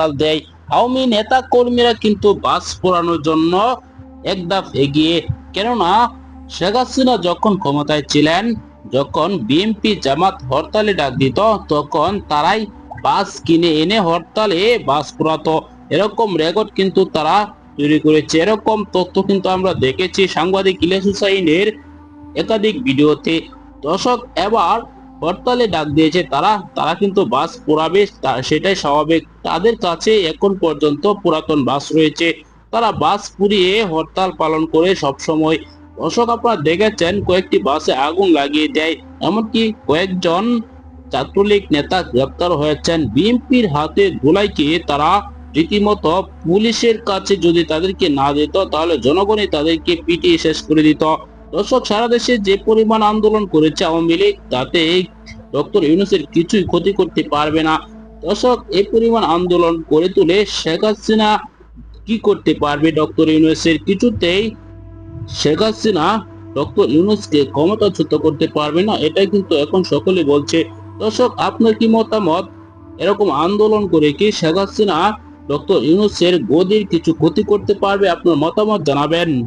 হরতাল দেয়। আওয়ামী নেতা কর্মীরা কিন্তু বাস পোড়ানোর জন্য একদাফ এগিয়ে, কেননা শেখ হাসিনা যখন ক্ষমতায় ছিলেন, যখন বিএনপি জামাত হরতালে ডাক দিত, তখন তারাই বাস কিনে এনে হরতালে বাস পোড়াতো। এরকম রেকর্ড কিন্তু তারা তৈরি করেছে। এরকম তথ্য কিন্তু আমরা দেখেছি সাংবাদিক ইলিয়াস হুসাইনের একাধিক ভিডিওতে। দর্শক, এবার হরতালে ডাক দিয়েছে তারা তারা কিন্তু বাস পোড়াবে সেটাই স্বাভাবিক। তাদের কাছে এখন পর্যন্ত পুরাতন বাস রয়েছে। তারা বাস পুড়িয়ে হরতাল পালন করে সব সময় দর্শক, আপনারা দেখেছেন কয়েকটি বাসে আগুন লাগিয়ে দেয়। এমনকি কয়েকজন ছাত্রলীগ নেতা গ্রেপ্তার হয়েছেন। বিএনপির হাতে ধুলাইকে তারা রীতিমতো পুলিশের কাছে যদি তাদেরকে না দিত, তাহলে জনগণই তাদেরকে পিটিয়ে শেষ করে দিত। দর্শক, সারা দেশে যে পরিমাণ আন্দোলন করেছে আওয়ামী লীগ, তাতে ডক্টর ইউনুসের কিছুই ক্ষতি করতে পারবে না। দর্শক, এই পরিমাণ আন্দোলন করে তুলে শেখ হাসিনা কি করতে পারবে ডক্টর ইউনুসের কিছুতেই? শেখ হাসিনা ডক্টর ইউনুসকে ক্ষমতাচ্যুত করতে পারবে না, এটাই কিন্তু এখন সকলে বলছে। দর্শক, আপনার কি মতামত? এরকম আন্দোলন করে কি শেখ হাসিনা ডক্টর ইউনুসের গদির কিছু ক্ষতি করতে পারবে? আপনার মতামত জানাবেন।